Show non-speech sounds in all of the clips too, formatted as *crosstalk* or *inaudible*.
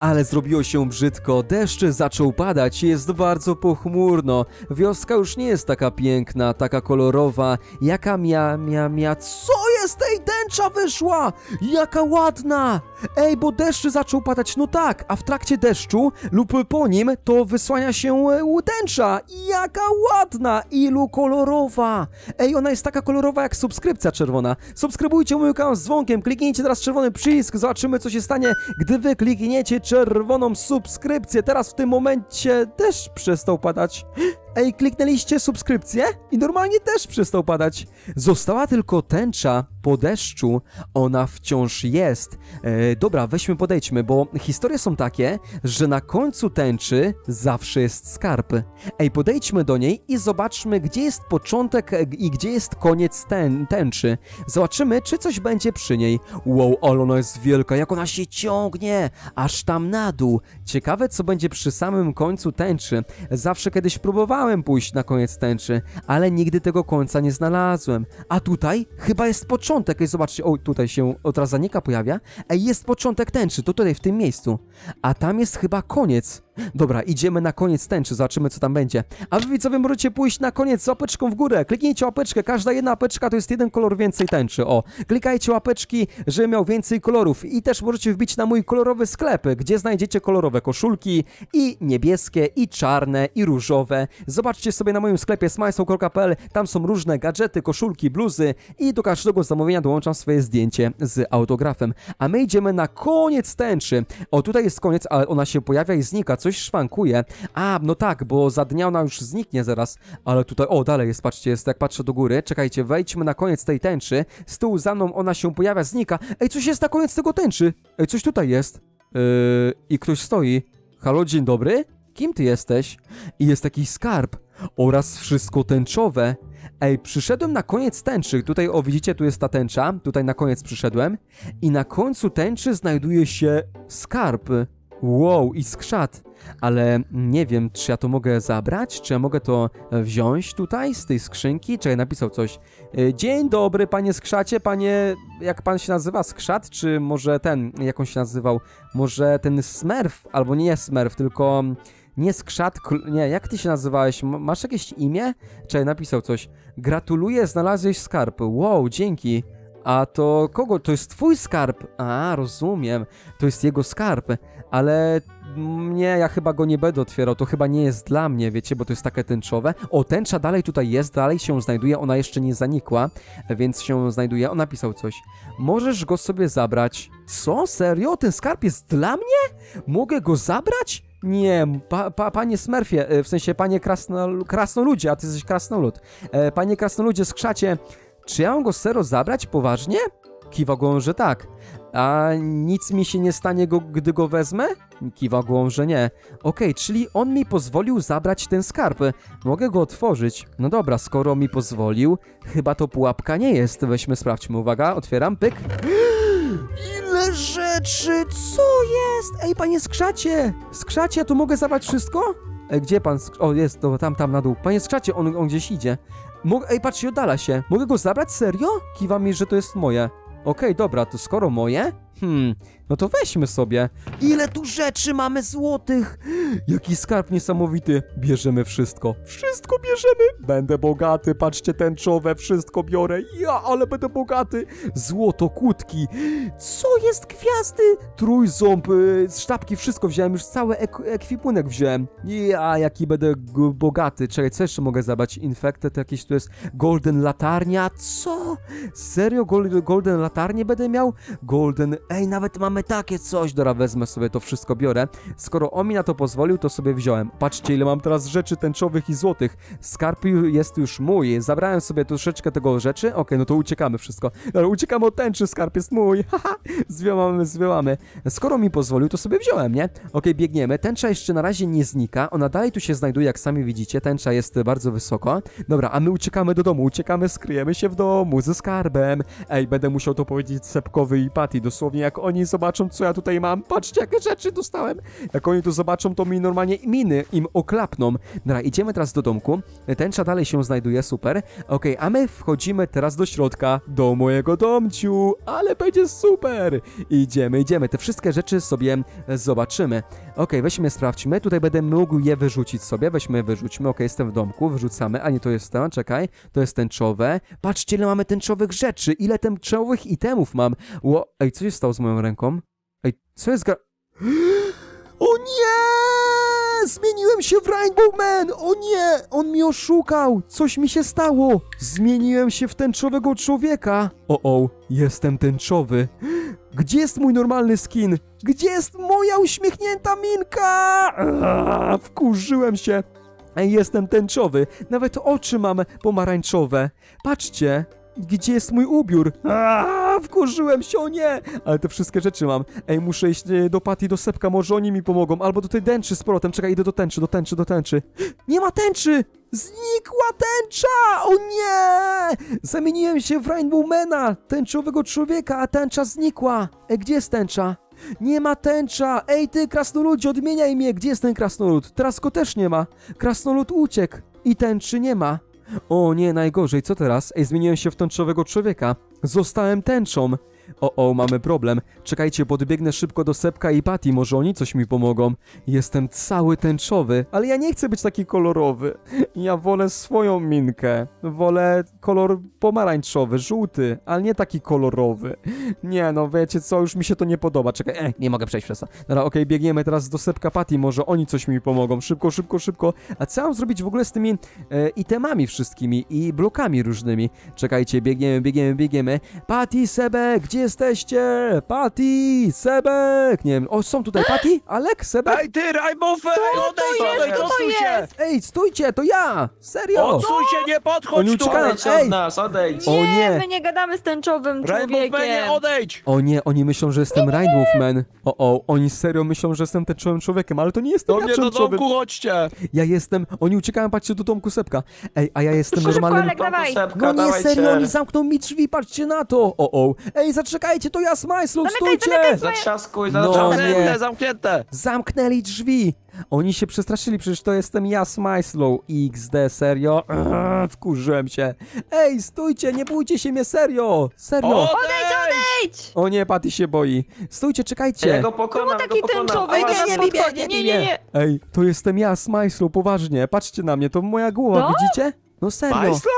Ale zrobiło się brzydko, deszcz zaczął padać, jest bardzo pochmurno. Wioska już nie jest taka piękna, taka kolorowa, jaka mia, mia, mia. Co jest? Ej, tęcza wyszła! Jaka ładna! Ej, bo deszcz zaczął padać, no tak, a w trakcie deszczu lub po nim to wysłania się e, tęcza. Jaka ładna, ilu kolorowa! Ej, ona jest taka kolorowa jak subskrypcja czerwona. Subskrybujcie mój kanał z dzwonkiem, kliknijcie teraz czerwony przycisk, zobaczymy co się stanie, gdy wy klikniecie czerwoną subskrypcję. Teraz w tym momencie deszcz przestał padać. Ej, kliknęliście subskrypcję i normalnie deszcz przestał padać. Została tylko tęcza po deszczu, ona wciąż jest. E, dobra, weźmy podejdźmy, bo historie są takie, że na końcu tęczy zawsze jest skarb. Ej, podejdźmy do niej i zobaczmy, gdzie jest początek e, i gdzie jest koniec tę tęczy. Zobaczymy, czy coś będzie przy niej. Wow, ale ona jest wielka, jak ona się ciągnie, aż tam na dół. Ciekawe, co będzie przy samym końcu tęczy. Zawsze kiedyś próbowałem pójść na koniec tęczy, ale nigdy tego końca nie znalazłem. A tutaj chyba jest początek. Ej, zobaczcie, o, tutaj się odrazanika pojawia. Ej, jest początek tęczy, to tutaj, w tym miejscu. A tam jest chyba koniec. Dobra, idziemy na koniec tęczy, zobaczymy co tam będzie. A wy widzowie możecie pójść na koniec z łapeczką w górę. Kliknijcie łapeczkę, każda jedna łapeczka to jest jeden kolor więcej tęczy. O, klikajcie łapeczki, żeby miał więcej kolorów. I też możecie wbić na mój kolorowy sklep, gdzie znajdziecie kolorowe koszulki i niebieskie, i czarne, i różowe. Zobaczcie sobie na moim sklepie smajsą.pl, tam są różne gadżety, koszulki, bluzy i do każdego zamówienia dołączam swoje zdjęcie z autografem. A my idziemy na koniec tęczy. O, tutaj jest koniec, ale ona się pojawia i znika, coś szwankuje. A, no tak, bo za dnia ona już zniknie zaraz, ale tutaj, o, dalej jest, patrzcie, jest, jak patrzę do góry, czekajcie, wejdźmy na koniec tej tęczy, z tyłu za mną ona się pojawia, znika. Ej, coś jest na koniec tego tęczy. Ej, coś tutaj jest. Yy, i ktoś stoi. Halo, dzień dobry? Kim ty jesteś? I jest jakiś skarb oraz wszystko tęczowe. Ej, przyszedłem na koniec tęczy. Tutaj, o widzicie, tu jest ta tęcza. Tutaj na koniec przyszedłem. I na końcu tęczy znajduje się skarb. Wow, i skrzat. Ale nie wiem, czy ja to mogę zabrać? Czy ja mogę to wziąć tutaj z tej skrzynki? Czy ja napisał coś? E, Dzień dobry, panie skrzacie, panie. Jak pan się nazywa? Skrzat? Czy może ten, jak on się nazywał? Może ten Smurf? Albo nie Smurf, tylko. Nie skrzat, nie, jak ty się nazywałeś? Masz jakieś imię? Czekaj, napisał coś. Gratuluję, znalazłeś skarb. Wow, dzięki. A to kogo? To jest twój skarb. A, rozumiem. To jest jego skarb. Ale nie, ja chyba go nie będę otwierał. To chyba nie jest dla mnie, wiecie, bo to jest takie tęczowe. O, tęcza dalej tutaj jest, dalej się znajduje. Ona jeszcze nie zanikła, więc się znajduje. On napisał coś. Możesz go sobie zabrać. Co? Serio? Ten skarb jest dla mnie? Mogę go zabrać? Nie, pa, pa, panie Smurfie, e, w sensie panie krasno, krasnoludzie, a ty jesteś krasnolud. E, panie krasnoludzie, skrzacie, czy ja mam go sero zabrać? Poważnie? Kiwa głową, że tak. A nic mi się nie stanie, go, gdy go wezmę? Kiwa głową, że nie. Okej, czyli on mi pozwolił zabrać ten skarb. Mogę go otworzyć. No dobra, skoro mi pozwolił, chyba to pułapka nie jest. Weźmy, sprawdźmy. Uwaga, otwieram, pyk. *gasps* Ile rzeczy! Co jest? Ej, panie skrzacie! Skrzacie, tu mogę zabrać wszystko? Ej, gdzie pan? Sk- o, jest, to tam, tam na dół. Panie skrzacie, on, on gdzieś idzie. Mog Ej, patrzcie, oddala się. Mogę go zabrać? Serio? Kiwa mi, że to jest moje. Okej, dobra, to skoro moje? Hmm, no to weźmy sobie. Ile tu rzeczy mamy złotych! Jaki skarb niesamowity. Bierzemy wszystko. Wszystko bierzemy. Będę bogaty, patrzcie, tęczowe, wszystko biorę. Ja, ale będę bogaty. Złoto, kłódki. Co jest gwiazdy? Trójząb, y, sztabki, wszystko wziąłem, już cały ek ekwipunek wziąłem. Ja, jaki będę bogaty. Czekaj, co jeszcze mogę zabrać? Infected jakieś tu jest. Golden latarnia? Co? Serio? Gold, golden latarnię będę miał? Golden... Ej, nawet mamy takie coś. Dobra, wezmę sobie to wszystko, biorę. Skoro on mi na to pozwolił, to sobie wziąłem. Patrzcie, ile mam teraz rzeczy tęczowych i złotych. Skarb jest już mój. Zabrałem sobie troszeczkę tego rzeczy. Okej, no to uciekamy wszystko. Dobra, uciekamy od tęczy, skarb jest mój. *laughs* Haha, zwiałamy. Skoro mi pozwolił, to sobie wziąłem, nie? Okej, biegniemy. Tęcza jeszcze na razie nie znika. Ona dalej tu się znajduje, jak sami widzicie. Tęcza jest bardzo wysoko. Dobra, a my uciekamy do domu. Uciekamy, skryjemy się w domu ze skarbem. Ej, będę musiał to powiedzieć Sepkowy i Patty. Dosłownie jak oni zobaczą, co ja tutaj mam, patrzcie, jakie rzeczy dostałem. Jak oni to zobaczą, to mi normalnie miny im oklapną. Dobra, idziemy teraz do domku. Tęcza dalej się znajduje, super. Okej, a my wchodzimy teraz do środka, do mojego domciu, ale będzie super. Idziemy, idziemy, te wszystkie rzeczy sobie zobaczymy. Okej, weźmy, sprawdźmy, tutaj będę mógł je wyrzucić sobie, weźmy, wyrzućmy, okej, jestem w domku, wyrzucamy, a nie, to jest ten, czekaj, to jest tęczowe. Patrzcie, ile mamy tęczowych rzeczy, ile tęczowych itemów mam. Ło, ej, co się stało z moją ręką? Ej, co jest gra... *gasps* O nie! Zmieniłem się w Rainbow Man! O nie! On mi oszukał! Coś mi się stało! Zmieniłem się w tęczowego człowieka! O, o, jestem tęczowy. *gasps* Gdzie jest mój normalny skin? Gdzie jest moja uśmiechnięta minka? Aaaa, wkurzyłem się. Ej, jestem tęczowy. Nawet oczy mam pomarańczowe. Patrzcie. Gdzie jest mój ubiór? Aaaa, wkurzyłem się, o nie! Ale te wszystkie rzeczy mam. Ej, muszę iść e, do Pati, do Sepka, może oni mi pomogą. Albo do tej tęczy z powrotem. Czekaj, idę do tęczy, do tęczy, do tęczy. Nie ma tęczy! Znikła tęcza! O nie! Zamieniłem się w Rainbowmana, tęczowego człowieka, a tęcza znikła. Ej, gdzie jest tęcza? Nie ma tęcza! Ej ty, krasnoludzie, odmieniaj mnie! Gdzie jest ten krasnolud? Teraz go też nie ma. Krasnolud uciekł i tęczy nie ma. O nie, najgorzej, co teraz? Ej, zmieniłem się w tęczowego człowieka. Zostałem tęczą. O, o, mamy problem. Czekajcie, podbiegnę szybko do Sepka i Patty, może oni coś mi pomogą. Jestem cały tęczowy, ale ja nie chcę być taki kolorowy. Ja wolę swoją minkę. Wolę kolor pomarańczowy, żółty, ale nie taki kolorowy. Nie no, wiecie co, już mi się to nie podoba. Czekaj, ej, nie mogę przejść przez to. Dobra, okej, biegniemy teraz do Sepka Patty, może oni coś mi pomogą. Szybko, szybko, szybko. A co mam zrobić w ogóle z tymi e, itemami wszystkimi i blokami różnymi? Czekajcie, biegniemy, biegniemy, biegniemy. Patty, Sebek, gdzie jesteście? Patty, Sebek! Nie wiem, o, są tutaj *gasps* Patty, Alek, Sebek? Ej ty, Rajmofę! Odejdź, odejdź, to odsuń się! jest? Ej, stójcie, to ja! Serio! Odsuń się, nie Oni podchodź tu! uciekają. Odejdź Ej! od nas, odejdź! O nie! my nie gadamy z tęczowym Rainbowmanie, człowiekiem. odejdź! O nie, oni myślą, że jestem Rainbowman. O, o, oni serio myślą, że jestem tęczowym człowiekiem, ale to nie jestem Do ja mnie do tęczowym. domku chodźcie! Ja jestem, oni uciekają, patrzcie, do domku Sepka. Ej, a ja jestem Szybko, normalnym... Alek, dawaj. No nie, dawajcie. serio, oni zamkną mi drzwi, patrzcie na to! O, o. Ej, zaczekajcie, to ja z Majslą, Zamykaj, stójcie! zamykaj, Zatrzaskuj, No nie. Zamknięte, zamknięte! Zamknęli drzwi! Oni się przestraszyli, przecież to jestem ja z Majslą. XD, serio? Eee, wkurzyłem się. Ej, stójcie, nie bójcie się mnie, serio! Serio! Odejdź! Idź! O nie, Patty się boi. Stójcie, czekajcie! Ja go pokonam, ja Taki go pokonam! tęczowy, Ała, nie, nie, nie, nie, nie, nie, nie, nie. Ej, to jestem ja z Majslą, poważnie. Patrzcie na mnie, to moja głowa, No? widzicie? No serio, Majslo?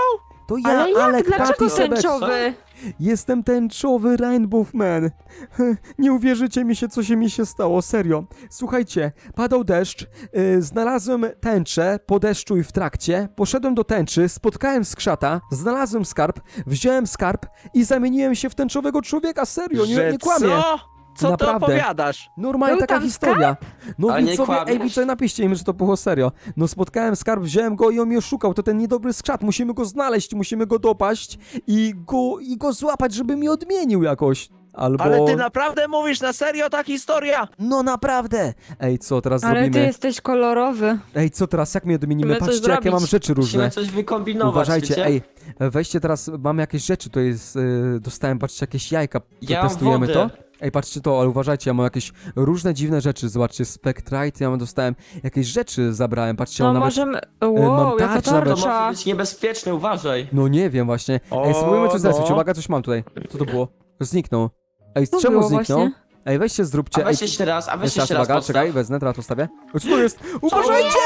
To ja, Ale jak? Alek, Dlaczego Patty, tęczowy? Jestem tęczowy Rainbowman. *laughs* Nie uwierzycie mi się, co się mi się stało, serio. Słuchajcie, padał deszcz, yy, znalazłem tęczę po deszczu i w trakcie, poszedłem do tęczy, spotkałem skrzata, znalazłem skarb, wziąłem skarb i zamieniłem się w tęczowego człowieka, serio, nie, Że nie kłamię. Co? Co Naprawdę. ty opowiadasz? Normalnie Był taka tam historia. No Ale nie widzowie, ej kłamiesz. widzowie, napiszcie im, że to było serio. No spotkałem skarb, wziąłem go i on mnie oszukał. To ten niedobry skrzat, musimy go znaleźć, musimy go dopaść i go, i go złapać, żeby mi odmienił jakoś. Albo... Ale ty naprawdę mówisz na serio ta historia? No naprawdę! Ej, co teraz Ale ty zrobimy? jesteś kolorowy. Ej, co teraz, jak mnie odmienimy? Musimy coś Patrzcie, jakie zrobić. mam rzeczy Musimy różne. coś wykombinować, Uważajcie, wiecie? ej, weźcie teraz, mam jakieś rzeczy, to jest, y, dostałem, patrzcie, jakieś jajka, Ja mam testujemy wodę. to. Ej, patrzcie to, ale uważajcie, ja mam jakieś różne dziwne rzeczy, zobaczcie, Spectrite, ja mam, dostałem jakieś rzeczy, zabrałem, patrzcie, No on nawet... możemy... Wow, mam jaka tarczę nawet. To może tarcza. być niebezpieczne, uważaj! No nie wiem właśnie. Ej, O, spróbujmy coś no. Uwaga, coś mam tutaj. Co to było? Zniknął. Ej, Co czemu było zniknął? właśnie? Ej, weźcie, zróbcie. A weź Ej, jeszcze raz, a weź jeszcze raz, uwaga, podstaw. czekaj, wezmę, teraz postawię. O, co to jest? Uważajcie!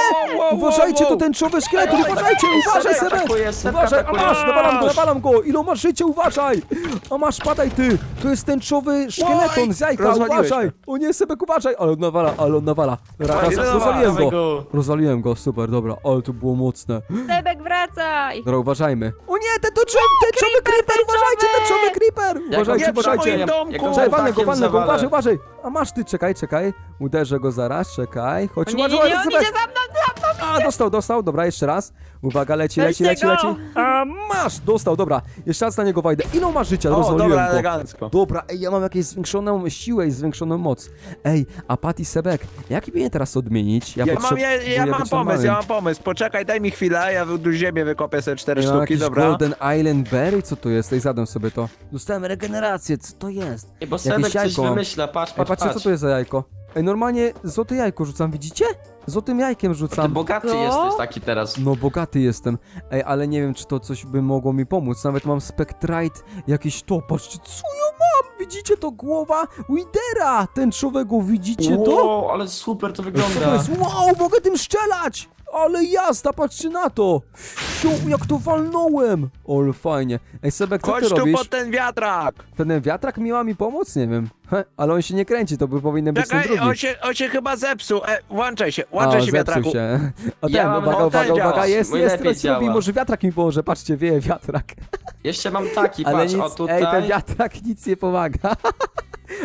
Wow, wow, wow, Uważajcie, to tęczowy szkielet, uważajcie, uważaj, Sebek Sebek! atakuje, Sebek Uważaj, a atakuje. masz, nawalam go, nawalam go! Ile masz życia, uważaj! A masz, padaj ty! To jest tęczowy szkieleton z jajka, rozwaliłeś uważaj! O nie, Sebek, uważaj! Ale on nawala, ale on nawala. Raz, Dawaj, rozwaliłem dawaj go. Rozwaliłem go, super, dobra, ale to było mocne. Sebek, wracaj! Dobra, uważajmy. O nie, ten tęczowy, tęczowy creeper, uważajcie, tęczowy creeper! Ja go Uważajcie, nie uważajcie! domku. Czekaj, walnę go, walnę go, uważaj, uważaj! A masz ty, czekaj, czekaj. Uderzę go zaraz, czekaj. Chodź, nie, uważaj, nie, nie, uważaj, idzie Sebek. mną, za mną! A, dostał, dostał, dobra, jeszcze raz. Uwaga, leci, leci, leci, leci. A, masz, dostał, dobra. Jeszcze raz na niego wejdę. Ile on ma życia? O, Rozwaliłem dobra, go. elegancko. Dobra, ej, ja mam jakąś zwiększoną siłę i zwiększoną moc. Ej, a Patty Sebek, jak mnie teraz odmienić? Ja mam, potrzebuję ja, ja mam być pomysł, normalnym. ja mam pomysł. Poczekaj, daj mi chwilę, ja tu ziemię wykopię sobie cztery Ja mam sztuki, jakiś dobra? Golden Island Berry? Co to jest? Ej, zadam sobie to. Dostałem regenerację, co to jest? Ej, bo Jakieś Sebek coś jajko. wymyśla, patrz, Ej, patrz, patrzcie, co patrz. to jest za jajko? Ej, normalnie złote jajko rzucam, widzicie? Złotym jajkiem Ty rzucam. bogaty Co? jesteś taki teraz. No bogaty jestem. Ej, ale nie wiem, czy to coś by mogło mi pomóc. Nawet mam Spectrite, jakieś to. Patrzcie, co ja mam? Widzicie to? Głowa Widera tęczowego, widzicie to? Wow, ale super to wygląda. jest? Wow, mogę tym strzelać! Ale jazda, patrzcie na to! Siu, jak to walnąłem! Ol, fajnie. Ej, Sebek, co Chodź ty tu robisz? pod ten wiatrak! Ten wiatrak miała mi pomóc? Nie wiem. He, ale on się nie kręci, to by powinien być ten Czekaj, drugi. on się, on się chyba zepsuł. E, włączaj się, włączaj się zepsuł wiatraku. się. A Ja ten, mam- uwaga, uwaga, ten uwaga, działa. jest, Mój jest, lepiej teraz robi, działa. może wiatrak mi pomoże, patrzcie, wieje wiatrak. Jeszcze mam taki, Ale patrz, nic, o tutaj. ej, ten wiatrak nic nie pomaga. *laughs*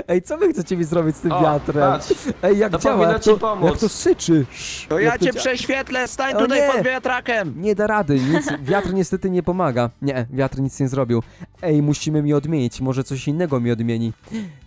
Ej, co wy chcecie mi zrobić z tym O, wiatrem? patrz. Ej, jak To działa, powinno jak ci to, pomóc. jak to syczy. To Jak ja cię dzia- prześwietlę, stań O tutaj nie. pod wiatrakiem. Nie da rady, nic, wiatr niestety nie pomaga. Nie, wiatr nic nie zrobił. Ej, musimy mi odmienić, może coś innego mi odmieni.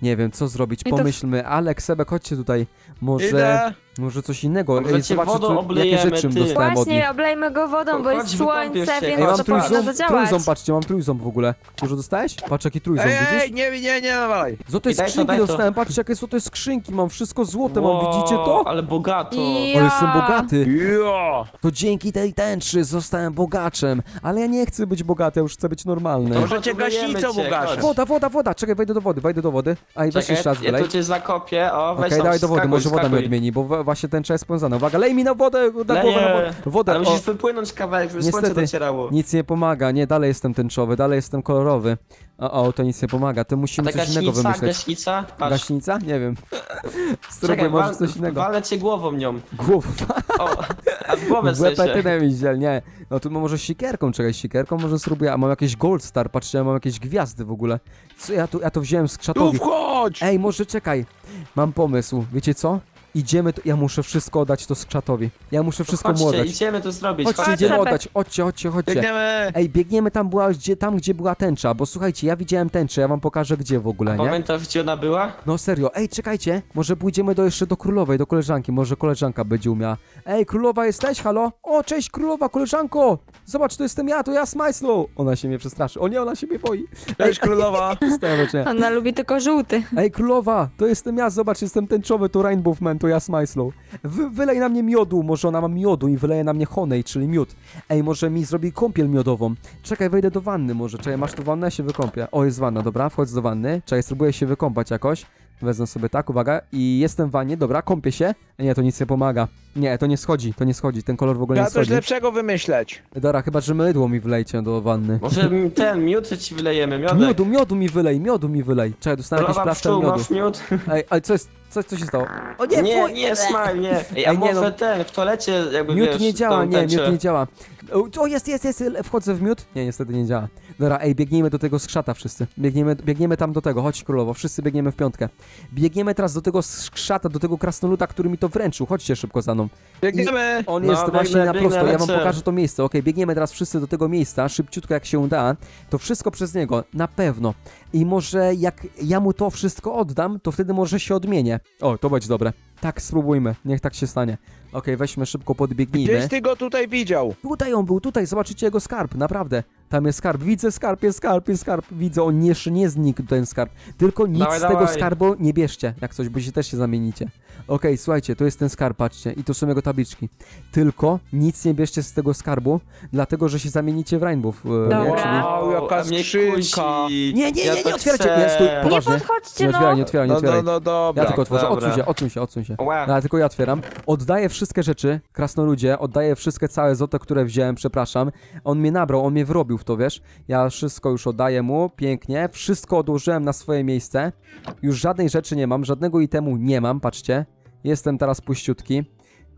Nie wiem, co zrobić, I to w- pomyślmy. Alek, Sebek, chodźcie tutaj. Może, Idę. może coś innego. Może Ej, cię zobaczcie, wodą co, jakie oblejemy, rzeczy ty. dostałem od nich. Właśnie, oblejmy go wodą, bo Chodź, jest wykąpiesz słońce, się. więc Ej, mam to powinno trójząb, zadziałać. trójząb, patrzcie, mam trójząb w ogóle. Dużo dostałeś? Patrz, jaki trójząb, Ej, widzisz? ej, nie, nie, nie nawalaj. Złote I daj to, skrzynki daj to. dostałem, patrzcie, jakie złote skrzynki mam, wszystko złote Wow, mam, widzicie to? Ale bogato. I- O, jestem bogaty. Jo. To dzięki tej tęczy zostałem bogaczem. Ale ja nie chcę być bogaty, ja już chcę być normalny. Może cię gaśnicą cię, chodź. Woda, woda, woda, czekaj, wejdę do wody, wejdę do wody. A i weź Czekaj, jeszcze raz ja wylej. tu cię zakopię, o, weź Okej, tam, dawaj do wody, skakuj, może woda skakuj. odmieni, bo wa- właśnie tęcza jest powiązana. Uwaga, lej mi na wodę, na głowę, na wodę. Wodę, Ale o, musisz wypłynąć kawałek, żeby Niestety. słońce docierało. nic nie pomaga, nie, dalej jestem tęczowy, dalej jestem kolorowy. O, o, to nic nie pomaga, to musimy coś innego gaśnica, wymyśleć. gaśnica, patrz. Gaśnica? Nie wiem. *laughs* Spróbuję Czekaj, może wal, coś innego. walę cię głową nią. Głów. *laughs* O, a w głowę w sensie. Łepetynem źle, nie. No tu może sikierką, czekaj, sikierką może spróbuję, a mam jakieś Gold Star, patrzcie, ja mam jakieś gwiazdy w ogóle. Co ja tu, ja to wziąłem z Tu krzatowi. wchodź. Ej, może czekaj, mam pomysł, wiecie co? Idziemy, tu, ja muszę wszystko oddać to skrzatowi. Ja muszę wszystko mu Chodźcie, oddać. idziemy to zrobić, Chodźcie, chodźcie. idziemy oddać, chodźcie, chodźcie, chodźcie. Biegniemy. Ej, biegniemy tam, była, gdzie, tam, gdzie była tęcza, bo słuchajcie, ja widziałem tęczę, ja wam pokażę gdzie w ogóle, nie? Pamiętasz, gdzie ona była? No serio, ej, czekajcie, może pójdziemy do jeszcze do królowej, do koleżanki, może koleżanka będzie umiała. Ej, królowa jesteś, halo? O, cześć królowa, koleżanko! Zobacz, to jestem ja, to ja Smajslow! Ona się mnie przestraszy, o nie, ona się mnie boi. Cześć królowa. *laughs* Nie? Ona lubi tylko żółty. Ej, królowa, to jestem ja, zobacz, jestem tęczowy, to Rainbow Man, to ja Smajslow. Wy, wylej na mnie miodu, może ona ma miodu i wyleje na mnie honej, czyli miód. Ej, może mi zrobi kąpiel miodową. Czekaj, wejdę do wanny może, czekaj, masz tu wannę, ja się wykąpię. O, jest wanna, dobra, wchodź do wanny. Czekaj, spróbuję się wykąpać jakoś. Wezmę sobie tak, uwaga, i jestem w wannie, dobra, kąpię się. Nie, to nic nie pomaga. Nie, to nie schodzi, to nie schodzi, ten kolor w ogóle nie Trzeba coś schodzi. lepszego wymyśleć. Dobra, chyba, że mydło mi wylejcie do wanny. Może m- ten miód ci wylejemy, miodek. Miodu, miodu mi wylej, miodu mi wylej. Czekaj, dostałem jakiś Królowa pszczół, miodu. masz miód? Ej, ale co jest, co, co się stało? O nie, Nie, fuj! nie, smile, nie. *laughs* Ej, a Ej, nie, może no. ten, w toalecie jakby Miód wiesz, nie działa, tą nie, tęczę. miód nie działa. O, O, jest, jest, jest, wchodzę w miód? Nie, niestety nie działa. Dobra, ej, biegnijmy do tego skrzata wszyscy. Biegniemy, biegniemy tam do tego, chodź królowo, wszyscy biegniemy w piątkę. Biegniemy teraz do tego skrzata, do tego krasnoluda, który mi to wręczył, chodźcie szybko za mną. Biegniemy. On No, jest biegnę, właśnie na biegnę, prosto, ja wam lecę. pokażę to miejsce, okej, biegniemy teraz wszyscy do tego miejsca, szybciutko jak się da, to wszystko przez niego, na pewno. I może jak ja mu to wszystko oddam, to wtedy może się odmienię. O, to będzie dobre. Tak, spróbujmy, niech tak się stanie. Okej, weźmy szybko, podbiegnijmy. Gdzieś ty go tutaj widział. Tutaj on był, tutaj, zobaczycie jego skarb, naprawdę. Tam jest skarb, widzę skarb, jest skarb, jest skarb, widzę, on jeszcze nie znikł ten skarb. Tylko nic Dawaj, z tego dawaj. skarbu nie bierzcie, jak coś, bo się też się zamienicie. Okej, słuchajcie, to jest ten skarb, patrzcie, i to są jego tabliczki. Tylko nic nie bierzcie z tego skarbu, dlatego, że się zamienicie w Rainbow. e, nie? Dobra. Czyli... Wow, jaka mnie skrzynka. kusi. Nie, nie, Ja nie, to nie otwierajcie, chcę. nie, stój, Nie poważnie. podchodźcie, Nie no. otwieraj, nie otwieraj, nie No, otwieraj. no, no, dobra. Ja tylko otworzę, dobra. odsuń się, odsuń się, odsuń się. Ła. Ja tylko ja otwieram. Oddaję wszystkie rzeczy, krasnoludzie, oddaję wszystkie całe złoto, które wziąłem, przepraszam. On mnie nabrał, on mnie wrobił w to, wiesz? Ja wszystko już oddaję mu, pięknie. Wszystko odłożyłem na swoje miejsce. Już żadnej rzeczy nie mam, żadnego itemu nie mam, patrzcie. Jestem teraz puściutki.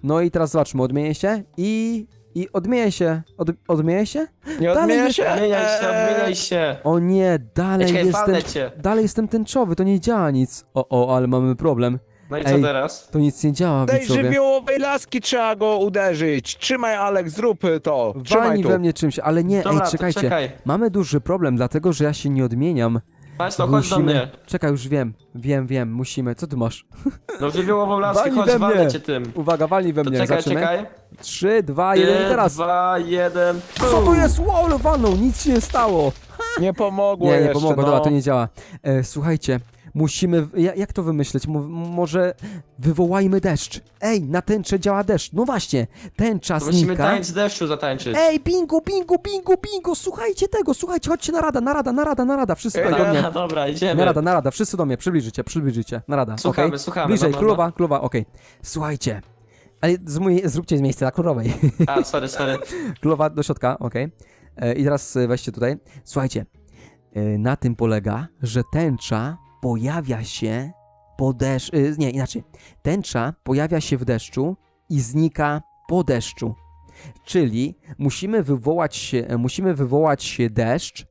No i teraz zobaczmy, odmienię się i... I odmienię się. Od, odmienię się? Nie Dalej jest- się. Odmieniaj się, Eee. odmieniaj się. O nie, dalej Ej, czekaj, jestem... cię. Dalej jestem tęczowy, to nie działa nic. O, o, ale mamy problem. No i co Ej, teraz? To nic nie działa, Tej widzowie. żywiołowej laski trzeba go uderzyć. Trzymaj, Alek, zrób to. Trzymaj Wani tu. we mnie czymś, ale nie, Dobra, ej, to czekajcie. czekaj. Mamy duży problem, dlatego że ja się nie odmieniam. Państwo, chodź do mnie. Czekaj, już wiem, wiem, wiem, musimy. Co ty masz? *laughs* No żywiołową laskę, Wali chodź, we mnie. walę cię tym. Uwaga, walnij we To mnie, czekaj, zaczynamy. czekaj. Trzy, dwa, jeden i Trzy, teraz. dwa, jeden. Co tu jest? Wow, walnął, nic się nie stało. Nie pomogło Nie, nie jeszcze, pomogło, no. dobra, to nie działa. E, słuchajcie, musimy, ja, jak to wymyśleć? Mo- może wywołajmy deszcz. Ej, na tęczę działa deszcz. No właśnie, tęcza To Musimy znika. tańc deszczu zatańczyć. Ej, bingo, bingo, bingo, bingo, słuchajcie tego, słuchajcie, chodźcie narada, narada, narada, narada, wszyscy tutaj do mnie. Dobra, dobra, idziemy. Narada, narada, wszyscy do mnie, przybliżycie, przybliżycie, narada, Słuchamy, okej? słuchamy, Bliżej, no, no, królowa, królowa, okej. Słuchajcie, ale z mój, zróbcie z miejsca dla królowej. A, sorry, sorry. *laughs* Królowa do środka, okej. E, I teraz e, weźcie tutaj. Słuchajcie, e, na tym polega, że tęcza pojawia się po deszczu. Nie, inaczej. Tęcza pojawia się w deszczu i znika po deszczu. Czyli musimy wywołać e, musimy wywołać deszcz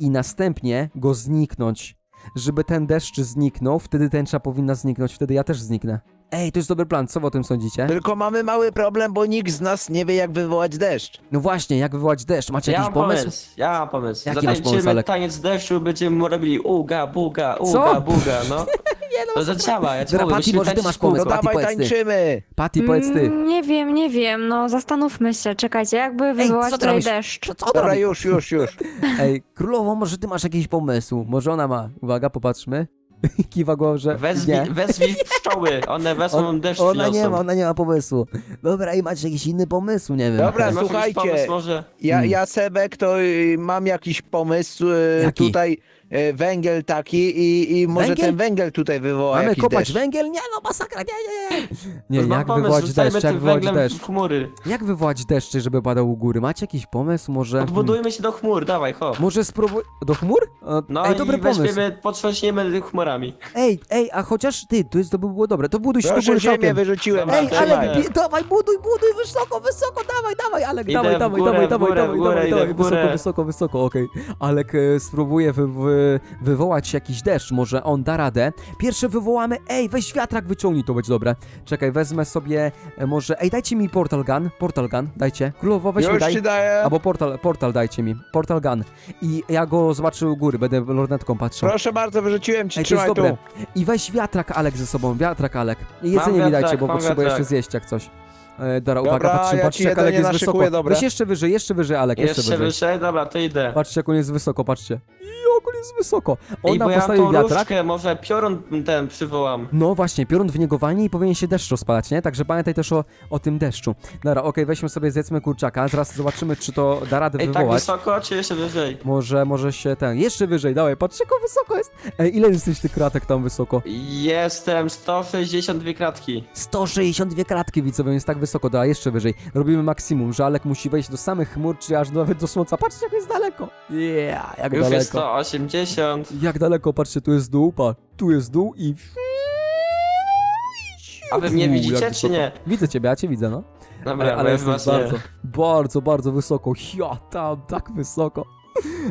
i następnie go zniknąć. Żeby ten deszcz zniknął, wtedy tęcza powinna zniknąć, wtedy ja też zniknę. Ej, to jest dobry plan, co wy o tym sądzicie? Tylko mamy mały problem, bo nikt z nas nie wie, jak wywołać deszcz. No właśnie, jak wywołać deszcz? Macie Ja jakiś mam pomysł? pomysł, ja mam pomysł. Jaki masz Zatańczymy pomysł, Alek? taniec deszczu, będziemy robili uga, buga, uga, Co? buga, no. *laughs* To zadziała, ja ci Dobra, mówię, Patty, musimy może ty tańczyć masz kółko. No pomysł, Patty, dawaj, powiedz ty. tańczymy. Patty, powiedz ty. Mm, Nie wiem, nie wiem, no zastanówmy się, czekajcie, jakby wywołać co ty tutaj robisz? deszcz. Co Dobra, robi? już, już, już. *laughs* Ej, królowo, może ty masz jakiś pomysł? Może ona ma? Uwaga, popatrzmy. Kiwa głową, że Wezwij, nie. wezwij pszczoły, one wezmą On, deszcz ona nie ma, ona nie ma pomysłu. Dobra, i macie jakiś inny pomysł, nie wiem. Dobra, słuchajcie. pomysł może? Ja, Hmm. ja Sebek, to y, mam jakiś pomysł. y, Jaki? Tutaj y, węgiel taki i, i może Węgiel? ten węgiel tutaj wywoła Mamy jakiś kopać deszcz. węgiel? Nie no, masakra, nie, nie, nie. Nie, Mam jak pomysł, wywołać rzucajmy deszcz, jak tym wywołać węglem deszcz? w chmury. Jak wywołać deszcz, żeby padał u góry? Macie jakiś pomysł? Może... Odbudujmy się do chmur, dawaj, hop. Może spróbuj... Do chmur? No ej, dobry i pomysł. weźmiemy, potrząśniemy chmurami. Ej, ej, a chociaż ty, to, jest, to by było dobre. To buduj się do Proszę, góry ziemię całkiem. wyrzuciłem. Dobra, Ej, trzymaj. Bi- dawaj, buduj, buduj, wysoko, wysoko, dawaj, dawaj, Alek, Idę dawaj, w dawaj, górę, dawaj, w dawaj, górę, dawaj, górę, dawaj, idę dawaj, wysoko, wysoko, wysoko, okej. Alek e, spróbuje wy, wy, wywołać jakiś deszcz, może on da radę. Pierwsze wywołamy, ej, weź wiatrak, wyciągnij, to będzie dobre. Czekaj, wezmę sobie, e, może, ej, dajcie mi portal gun, portal gun, dajcie. Królowo, weź mi Już daj. ci daję. Albo portal, portal dajcie mi, portal gun. I ja go zobaczę u góry, będę lornetką patrzył. Proszę bardzo, wyrzuciłem ci, Ej, to jest dobre. tu. I weź wiatrak Alek ze sobą, wiatrak Alek. I jedzenie mi wiatrak, dajcie, bo mam potrzebuję wiatrak. jeszcze zjeść jak coś. E, dobra, Dobra, uwaga, patrzcie, ja patrzcie ci jak Alek jedzenie jest wysoko. naszykuję, dobra? Weź jeszcze wyżej, jeszcze wyżej Alek, jeszcze, Jeszcze wyżej. wyżej, dobra, to idę. Patrzcie jak on jest wysoko, patrzcie ogólnie jest wysoko. Ona bo ja tą wiatrak. może piorun ten przywołam. No właśnie, piorun w niegowanie i powinien się deszcz rozpadać, nie? Także pamiętaj też o, o tym deszczu. Dobra, okej, weźmy sobie, zjedzmy kurczaka, zaraz zobaczymy, czy to da radę Ej, tak wysoko, czy jeszcze wyżej? może, może się ten, jeszcze wyżej, dawaj, patrz, jak wysoko jest. Ej, ile jesteś tych kratek tam wysoko? Jestem 162 kratki. 162 kratki widzowie, jest tak wysoko, da jeszcze wyżej. Robimy maksimum, że Alek musi wejść do samych chmur, czy aż nawet do słońca. Patrzcie, jak jest daleko. Yeah, jak Już daleko. jest 80. Jak daleko, patrzcie, tu jest dół, pa, tu jest dół i... A wy mnie Uuu, widzicie, czy nie? Widzę ciebie, ja cię widzę, no. Dobra, ale, ale jestem bardzo, bardzo, bardzo wysoko. Ja tam, tak wysoko.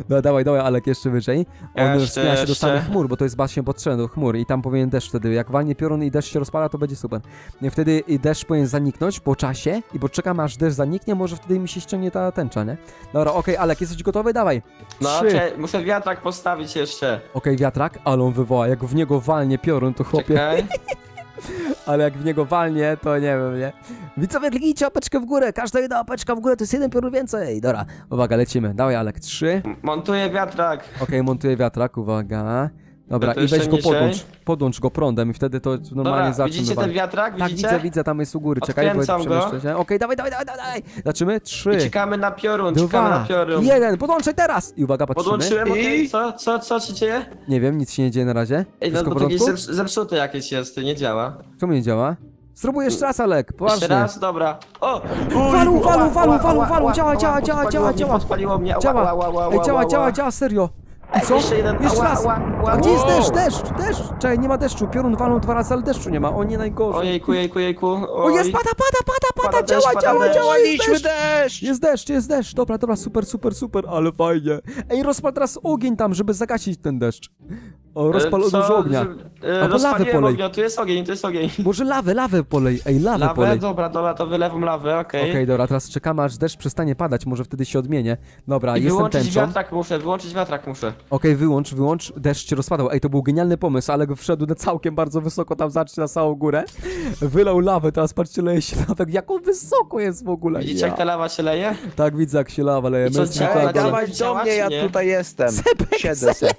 No dawaj, dawaj, Alek, jeszcze wyżej. On Jeszcze, wspina się do jeszcze. samych chmur, bo to jest właśnie potrzebne do chmur i tam powinien deszcz wtedy. Jak walnie piorun i deszcz się rozpada, to będzie super. I Wtedy i deszcz powinien zaniknąć po czasie i poczekamy aż deszcz zaniknie, może wtedy mi się ściągnie ta tęcza, nie? Dobra, okej, Alek, jesteś gotowy? Dawaj. No, Trzy. czekaj, muszę wiatrak postawić jeszcze. Okej, wiatrak, ale on wywoła. Jak w niego walnie piorun, to chłopie. Czekaj. *laughs* Ale jak w niego walnie, to nie wiem, nie? Widzowie, kliknijcie łapeczkę w górę. Każda jedna łapeczka w górę to jest jeden piorun więcej. Dobra, uwaga, lecimy. Dawaj, Alek, trzy. Montuję wiatrak. Okej, montuję wiatrak, uwaga. Dobra, to i weź jeszcze go niżej. podłącz. Podłącz go prądem i wtedy to normalnie Dobra, widzicie ten walić. wiatrak? Tak, Widzicie? widzę, widzę, tam jest u góry. Czekaj, bo Odkręcam go. przemyślę się. Okej, dawaj, dawaj, dawaj, dawaj. Zaczymy? Trzy, I czekamy na piorun, czekamy dwa, na piorun. jeden. Podłączaj teraz! I uwaga, patrzymy. Podłączyłem, okej? I- Co, co, co się dzieje? Nie wiem, nic się nie dzieje na razie. Ej, no Wszystko w bo to jakieś porządku? zeps- zepsute jakieś jest, nie działa. Czemu nie działa? Spróbuj jeszcze raz, Alek, poważnie. Jeszcze raz, dobra. O! Walu, Uj, walu, ała, walu, ała, walu, ała, walu, ała, działa, ała, działa, działa, podpaliło działa, mnie, działa. Podpaliło mnie, ała, Działa. ała, ała, Ej, działa, ała, działa, ała. działa, serio. Ej, Co? Jeszcze jeden, Jeszcze ała, raz. ała, ała. A gdzie jest Wow. deszcz, deszcz, deszcz? Czekaj, nie ma deszczu. Piorun walą dwa razy, ale deszczu nie ma. O nie, najgorzej. Ojejku, jejku, jejku. O, jest, pada, pada, pada, pada, Pada działa, deszcz, działa, deszcz. działa, jest deszcz! Jest deszcz, jest deszcz. Dobra, dobra, super, super, super, ale fajnie. Ej, rozpal teraz ogień tam, żeby zagasić ten deszcz. O, rozpal E, co? dużo ognia. E, Albo lawę rozpaliłem polej. ognia, tu jest ogień, tu jest ogień. *laughs* Może lawę, lawę polej. Ej, lawę, Lawę? polej. Dobra, dobra, to wylewam lawę, okej. Okej, dobra, teraz czekamy aż deszcz przestanie padać, może wtedy się odmienię. Dobra, I jestem wyłączyć tęczą. Okej, wiatrak muszę, wyłączyć wiatrak muszę. wyłącz, wyłącz, deszcz się rozpadał. Ej, to był genialny pomysł, ale go wszedł na całkiem bardzo wysoko, tam zacznie na całą górę. Wylał lawę, teraz patrzcie, leje się lawę, jak on wysoko jest w ogóle. Widzicie Ja. jak ta lawa się leje? Tak, widzę jak się lawa leje. I co, Męski działa? tak, Ej, ale- do działa, mnie, czy ja tutaj jestem. Siedzę se.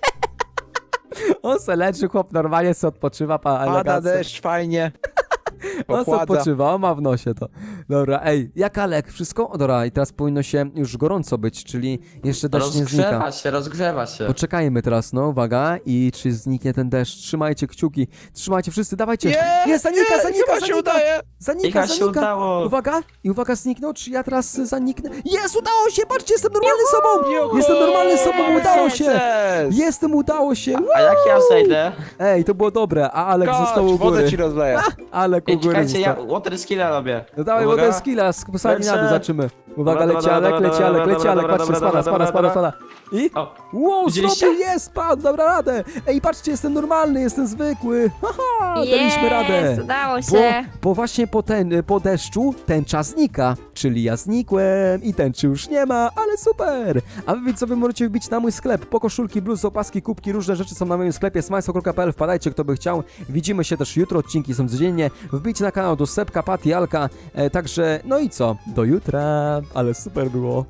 On se leży, chłop normalnie se odpoczywa, pa Pada elegancko. deszcz, fajnie. *laughs* On se odpoczywa, on ma w nosie to. Dobra, ej, jak Alek, wszystko? O, dobra, i teraz powinno się już gorąco być, czyli jeszcze deszcz nie znika. Rozgrzewa się, rozgrzewa się. Poczekajmy teraz, no, uwaga, i czy zniknie ten deszcz. Trzymajcie kciuki, trzymajcie wszyscy, dawajcie. Nie, zanika, nie, zanika, chyba się zanika. udaje. Zanika, się zanika. udało. Uwaga, i uwaga, zniknął, czy ja teraz zaniknę? Jest, udało się, patrzcie, jestem normalny sobą. Juhu! Jestem normalny sobą, udało się. Sukces! Jestem, udało się. A jak ja zejdę? Ej, to było dobre, a Alek został u wodę góry. ci rozleję. Alek u Ej, góry czekajcie, ja water skilla robię. No dawaj, Uwaga. Wodę skilla, sami na dół zaczymy. Uwaga, Dobra, leci dobra, Alek, dobra, leci dobra, Alek, dobra, leci dobra, Alek, dobra, patrzcie, dobra, spada, dobra, spada, spada, dobra. spada. I? O, Wow, Widzieliście? zrobił, jest, spadł, dobra radę. Ej, patrzcie, jestem normalny, jestem zwykły. Haha, daliśmy radę. Jest, udało Bo, się. bo właśnie po, ten, po deszczu tęcza znika, czyli ja znikłem i tęczy już nie ma, ale super! A wy widzowie możecie wbić na mój sklep po koszulki, bluzy, opaski, kubki, różne rzeczy są na moim sklepie smajso.pl, wpadajcie kto by chciał. Widzimy się też jutro, odcinki są codziennie. Wbijcie na kanał do Sepka, Pati, Alka, e, także no i co, do jutra, ale super było.